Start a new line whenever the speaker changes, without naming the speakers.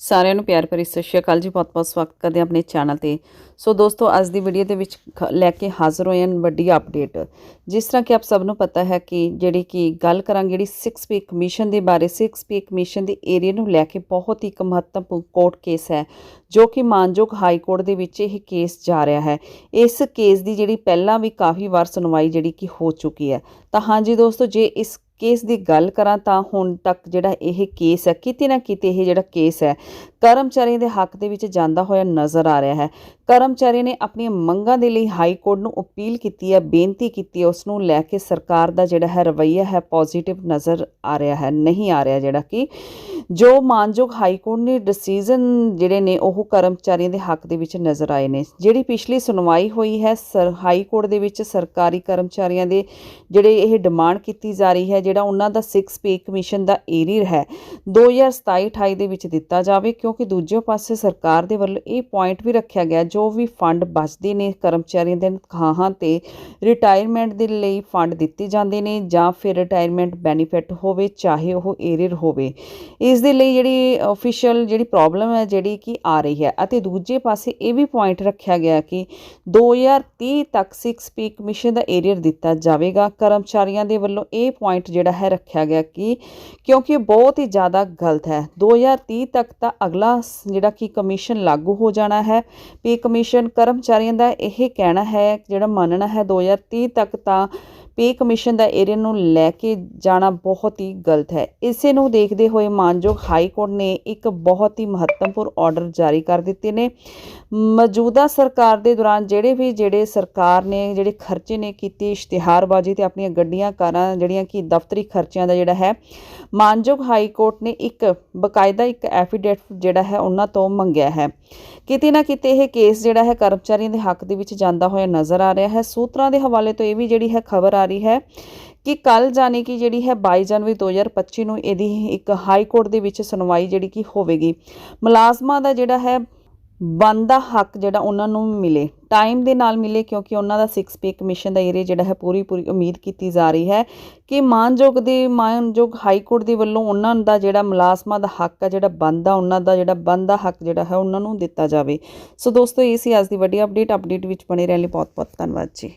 ਸਾਰਿਆਂ ਨੂੰ ਪਿਆਰ ਭਰੀ ਸਤਿ ਸ਼੍ਰੀ ਅਕਾਲ ਜੀ ਬਹੁਤ-ਬਹੁਤ ਸਵਾਗਤ ਕਰਦੇ ਹਾਂ ਆਪਣੇ ਚੈਨਲ ਤੇ। ਸੋ ਦੋਸਤੋ, ਅੱਜ ਦੀ ਵੀਡੀਓ ਦੇ ਵਿੱਚ ਖ- ਲੈ ਕੇ ਹਾਜ਼ਰ ਹੋਏ ਹਨ ਵੱਡੀ ਅਪਡੇਟ ਜਿਸ ਤਰ੍ਹਾਂ ਕਿ ਆਪ ਸਭ ਨੂੰ ਪਤਾ ਹੈ ਕਿ ਜਿਹੜੀ ਕਿ ਗੱਲ ਕਰਾਂਗੇ ਜਿਹੜੀ 6 ਪੇ ਕਮਿਸ਼ਨ ਦੇ ਬਾਰੇ 6 ਪੇ ਕਮਿਸ਼ਨ ਦੇ ਏਰੀਆ ਨੂੰ ਲੈ ਕੇ ਬਹੁਤ ਹੀ ਇੱਕ ਮਹੱਤਵਪੂਰਨ ਕੋਰਟ ਕੇਸ ਹੈ, ਜੋ ਕਿ ਮਾਨਯੋਗ ਹਾਈ ਕੋਰਟ ਦੇ ਵਿੱਚ ਇਹ ਕੇਸ ਜਾ ਰਿਹਾ ਹੈ। ਇਸ ਕੇਸ ਦੀ ਜਿਹੜੀ ਪਹਿਲਾਂ ਵੀ ਕਾਫੀ ਵਾਰ ਸੁਣਵਾਈ ਜਿਹੜੀ ਕਿ ਹੋ ਚੁੱਕੀ ਹੈ। ਤਾਂ ਹਾਂਜੀ ਦੋਸਤੋ, ਜੇ ਇਸ ਕੇਸ ਦੀ ਗੱਲ ਕਰਾਂ ਤਾਂ ਹੁਣ ਤੱਕ ਜਿਹੜਾ ਇਹ ਕੇਸ ਹੈ, ਕਿਤੇ ਨਾ ਕਿਤੇ ਇਹ ਜਿਹੜਾ ਕੇਸ ਹੈ, ਕਰਮਚਾਰੀਆਂ ਦੇ ਹੱਕ ਦੇ ਵਿੱਚ ਜਾਂਦਾ ਹੋਇਆ ਨਜ਼ਰ ਆ ਰਿਹਾ ਹੈ। ਕਰਮਚਾਰੀ ਨੇ ਆਪਣੀਆਂ ਮੰਗਾਂ ਦੇ ਲਈ ਹਾਈ ਕੋਰਟ ਨੂੰ ਅਪੀਲ ਕੀਤੀ ਹੈ, ਬੇਨਤੀ ਕੀਤੀ ਹੈ, ਉਸ ਨੂੰ ਲੈ ਕੇ ਸਰਕਾਰ ਦਾ ਜਿਹੜਾ ਹੈ ਰਵੱਈਆ ਹੈ ਪੋਜ਼ਿਟਿਵ ਨਜ਼ਰ ਆ ਰਿਹਾ ਹੈ, ਨਹੀਂ ਆ ਰਿਹਾ ਜਿਹੜਾ ਕਿ ਜੋ ਮਾਨਯੋਗ ਹਾਈ ਕੋਰਟ ਨੇ ਡਿਸੀਜਨ ਜਿਹੜੇ ਨੇ ਉਹ ਕਰਮਚਾਰੀਆਂ ਦੇ ਹੱਕ ਦੇ ਵਿੱਚ ਨਜ਼ਰ ਆਏ ਨੇ। ਜਿਹੜੀ ਪਿਛਲੀ ਸੁਣਵਾਈ ਹੋਈ ਹੈ, ਸਰ, ਹਾਈ ਕੋਰਟ ਦੇ ਵਿੱਚ ਸਰਕਾਰੀ ਕਰਮਚਾਰੀਆਂ ਦੇ ਜਿਹੜੇ ਇਹ ਡਿਮਾਂਡ ਕੀਤੀ ਜਾ ਰਹੀ ਹੈ, ਜਿਹੜਾ ਉਹਨਾਂ ਦਾ 6 ਪੇ ਕਮਿਸ਼ਨ ਦਾ ਏਰੀਅਰ ਹੈ 2027-28 ਦੇ ਵਿੱਚ ਦਿੱਤਾ ਜਾਵੇ, ਕਿਉਂਕਿ ਦੂਜੇ ਪਾਸੇ ਸਰਕਾਰ ਦੇ ਵੱਲੋਂ ਇਹ ਪੁਆਇੰਟ ਵੀ ਰੱਖਿਆ ਗਿਆ, ਜੋ ਜੋ ਵੀ ਫੰਡ ਬਚਦੇ ਨੇ ਕਰਮਚਾਰੀਆਂ ਦੇ ਤਨਖਾਹਾਂ ਤੇ ਰਿਟਾਇਰਮੈਂਟ ਦੇ ਲਈ ਫੰਡ ਦਿੱਤੇ ਜਾਂਦੇ ਨੇ ਜਾਂ ਫਿਰ ਰਿਟਾਇਰਮੈਂਟ ਬੈਨੀਫਿਟ ਹੋਵੇ, ਚਾਹੇ ਉਹ ਏਰੀਅਰ ਹੋਵੇ। ਇਸ ਦੇ ਲਈ ਜਿਹੜੀ ਅਫੀਸ਼ੀਅਲ ਜਿਹੜੀ ਪ੍ਰੋਬਲਮ ਹੈ ਜਿਹੜੀ ਕਿ ਆ ਰਹੀ ਹੈ। ਅਤੇ ਦੂਜੇ ਪਾਸੇ ਇਹ ਵੀ ਪੁਆਇੰਟ ਰੱਖਿਆ ਗਿਆ ਕਿ 2030 ਤੱਕ 6 ਪੀ ਕਮਿਸ਼ਨ ਦਾ ਏਰੀਅਰ ਦਿੱਤਾ ਜਾਵੇਗਾ। ਕਰਮਚਾਰੀਆਂ ਦੇ ਵੱਲੋਂ ਇਹ ਪੁਆਇੰਟ ਜਿਹੜਾ ਹੈ ਰੱਖਿਆ ਗਿਆ ਕਿ ਕਿਉਂਕਿ ਇਹ ਬਹੁਤ ਹੀ ਜ਼ਿਆਦਾ ਗਲਤ ਹੈ। 2030 ਤੱਕ ਤਾਂ ਅਗਲਾ ਜਿਹੜਾ ਕਿ ਕਮਿਸ਼ਨ ਲਾਗੂ ਹੋ ਜਾਣਾ ਹੈ। ਪੇ ਕਮਿਸ਼ਨ ਕਰਮਚਾਰੀਆਂ ਦਾ ਇਹ ਕਹਿਣਾ ਹੈ, ਜਿਹੜਾ ਮੰਨਣਾ ਹੈ 2030 ਤੱਕ ਤਾਂ ਪੇ ਕਮਿਸ਼ਨ ਦਾ ਏਰੀਆ ਨੂੰ ਲੈ ਕੇ ਜਾਣਾ ਬਹੁਤ ਹੀ ਗਲਤ ਹੈ। ਇਸੇ ਨੂੰ ਦੇਖਦੇ ਹੋਏ ਮਾਨਯੋਗ ਹਾਈ ਕੋਰਟ ਨੇ ਇੱਕ ਬਹੁਤ ਹੀ ਮਹੱਤਵਪੂਰਨ ਆਰਡਰ ਜਾਰੀ ਕਰ ਦਿੱਤੇ ਨੇ। ਮੌਜੂਦਾ ਸਰਕਾਰ ਦੇ ਦੌਰਾਨ ਜਿਹੜੇ ਵੀ, ਜਿਹੜੇ ਸਰਕਾਰ ਨੇ, ਜਿਹੜੇ ਖਰਚੇ ਨੇ ਕੀਤੇ ਇਸ਼ਤਿਹਾਰਬਾਜ਼ੀ ਤੇ ਆਪਣੀਆਂ ਗੱਡੀਆਂ, ਕਾਰਾਂ, ਜਿਹੜੀਆਂ ਕਿ ਦਫ਼ਤਰੀ ਖਰਚਿਆਂ ਦਾ ਜਿਹੜਾ ਹੈ, ਮਾਨਯੋਗ ਹਾਈ ਕੋਰਟ ਨੇ ਇੱਕ ਬਕਾਇਦਾ ਇੱਕ ਐਫੀਡੇਵਿਟ ਜਿਹੜਾ ਹੈ ਉਹਨਾਂ ਤੋਂ ਮੰਗਿਆ ਹੈ। ਕਿਤੇ ਨਾ ਕਿਤੇ ਇਹ ਕੇਸ ਜਿਹੜਾ ਹੈ ਕਰਮਚਾਰੀਆਂ ਦੇ ਹੱਕ ਦੇ ਵਿੱਚ ਜਾਂਦਾ ਹੋਇਆ ਨਜ਼ਰ ਆ ਰਿਹਾ ਹੈ। ਸੂਤਰਾਂ ਦੇ ਹਵਾਲੇ ਤੋਂ ਇਹ ਵੀ ਜਿਹੜੀ ਹੈ ਖਬਰ ਆ ਰਹੀ ਹੈ ਕਿ ਕੱਲ ਜਾਣੀ ਕਿ ਜਿਹੜੀ ਹੈ 22 ਜਨਵਰੀ 2025 ਨੂੰ ਇਹਦੀ ਇੱਕ ਹਾਈ ਕੋਰਟ ਦੇ ਵਿੱਚ ਸੁਣਵਾਈ ਜਿਹੜੀ ਕਿ ਹੋਵੇਗੀ। ਮੁਲਾਜ਼ਮਾਂ ਦਾ ਜਿਹੜਾ ਹੈ ਬਣਦਾ ਹੱਕ ਜਿਹੜਾ ਉਹਨਾਂ ਨੂੰ ਮਿਲੇ। ਟਾਈਮ ਦੇ ਨਾਲ ਮਿਲੇ ਕਿਉਂਕਿ ਉਹਨਾਂ ਦਾ 6 ਪੇ ਕਮਿਸ਼ਨ ਦਾ ਏਰੀਆ ਜਿਹੜਾ ਹੈ ਪੂਰੀ ਪੂਰੀ ਉਮੀਦ ਕੀਤੀ ਜਾ ਰਹੀ ਹੈ ਕਿ ਮਾਨਯੋਗ ਦੇ ਮਾਨਯੋਗ ਹਾਈ ਕੋਰਟ ਦੇ ਵੱਲੋਂ ਉਹਨਾਂ ਦਾ ਜਿਹੜਾ ਮੁਲਾਜ਼ਮਾਂ ਦਾ ਹੱਕ ਹੈ, ਜਿਹੜਾ ਬਣਦਾ ਉਹਨਾਂ ਦਾ ਜਿਹੜਾ ਬਣਦਾ ਹੱਕ ਜਿਹੜਾ ਹੈ ਉਹਨਾਂ ਨੂੰ ਦਿੱਤਾ ਜਾਵੇ। ਸੋ ਦੋਸਤੋ, ਇਹ ਸੀ ਅੱਜ ਦੀ ਵੱਡੀ ਅਪਡੇਟ ਅਪਡੇਟ ਵਿੱਚ ਬਣੇ ਰਹਿਣ ਲਈ ਬਹੁਤ ਬਹੁਤ ਧੰਨਵਾਦ ਜੀ।